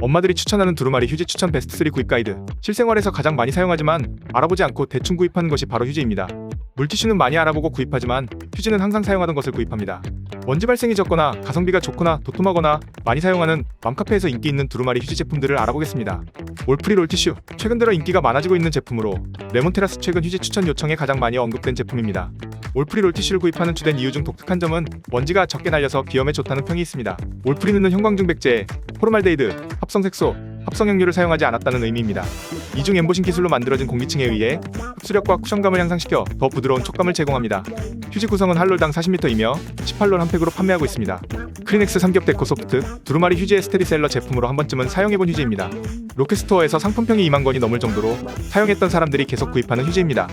엄마들이 추천하는 두루마리 휴지 추천 베스트 3 구입 가이드. 실생활에서 가장 많이 사용하지만 알아보지 않고 대충 구입하는 것이 바로 휴지입니다. 물티슈는 많이 알아보고 구입하지만 휴지는 항상 사용하던 것을 구입합니다. 먼지 발생이 적거나 가성비가 좋거나 도톰하거나 많이 사용하는 맘카페에서 인기 있는 두루마리 휴지 제품들을 알아보겠습니다. 올프리 롤티슈 최근 들어 인기가 많아지고 있는 제품으로 레몬테라스 최근 휴지 추천 요청에 가장 많이 언급된 제품입니다. 올프리 롤티슈를 구입하는 주된 이유 중 독특한 점은 먼지가 적게 날려서 비염에 좋다는 평이 있습니다. 올프리는 형광중백제, 포르말데이드, 합성 색소, 합성향료를 사용하지 않았다는 의미입니다. 이중 엠보싱 기술로 만들어진 공기층에 의해 흡수력과 쿠션감을 향상시켜 더 부드러운 촉감을 제공합니다. 휴지 구성은 한 롤당 40m이며 18롤 한 팩으로 판매하고 있습니다. 크리넥스 삼겹 데코 소프트, 두루마리 휴지의 스테디셀러 제품으로 한 번쯤은 사용해본 휴지입니다. 로켓스토어에서 상품평이 2만 건이 넘을 정도로 사용했던 사람들이 계속 구입하는 휴지입니다.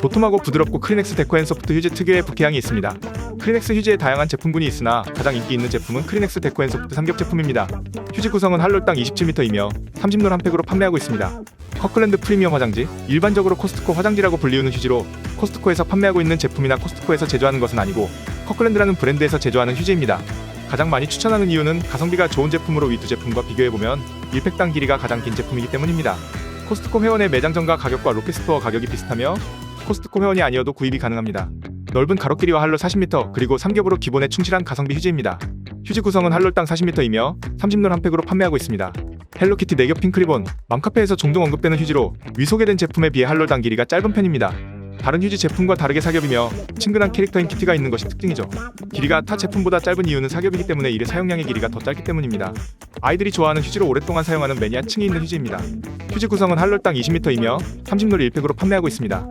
도톰하고 부드럽고 크리넥스 데코 앤 소프트 휴지 특유의 부케향이 있습니다. 크리넥스 휴지의 다양한 제품군이 있으나 가장 인기 있는 제품은 크리넥스 데코 앤 소프트 삼겹 제품입니다. 휴지 구성은 한 롤당 27m이며 30롤 한 팩으로 판매하고 있습니다. 커클랜드 프리미엄 화장지 일반적으로 코스트코 화장지라고 불리우는 휴지로 코스트코에서 판매하고 있는 제품이나 코스트코에서 제조하는 것은 아니고 커클랜드라는 브랜드에서 제조하는 휴지입니다. 가장 많이 추천하는 이유는 가성비가 좋은 제품으로 위 두 제품과 비교해보면 1팩당 길이가 가장 긴 제품이기 때문입니다. 코스트코 회원의 매장 전가 가격과 로켓스토어 가격이 비슷하며 코스트코 회원이 아니어도 구입이 가능합니다. 넓은 가로 길이와 할로 40m 그리고 삼겹으로 기본에 충실한 가성비 휴지입니다. 휴지 구성은 할롤당 40m이며 30롤 한 팩으로 판매하고 있습니다. 헬로키티 내겹 핑크리본 맘카페에서 종종 언급되는 휴지로 위 소개된 제품에 비해 할롤당 길이가 짧은 편입니다. 다른 휴지 제품과 다르게 사겹이며 친근한 캐릭터인 키티가 있는 것이 특징이죠. 길이가 타 제품보다 짧은 이유는 사겹이기 때문에 이래 사용량의 길이가 더 짧기 때문입니다. 아이들이 좋아하는 휴지로 오랫동안 사용하는 매니아층이 있는 휴지입니다. 휴지 구성은 할롤당 20m이며 30롤 1팩으로 판매하고 있습니다.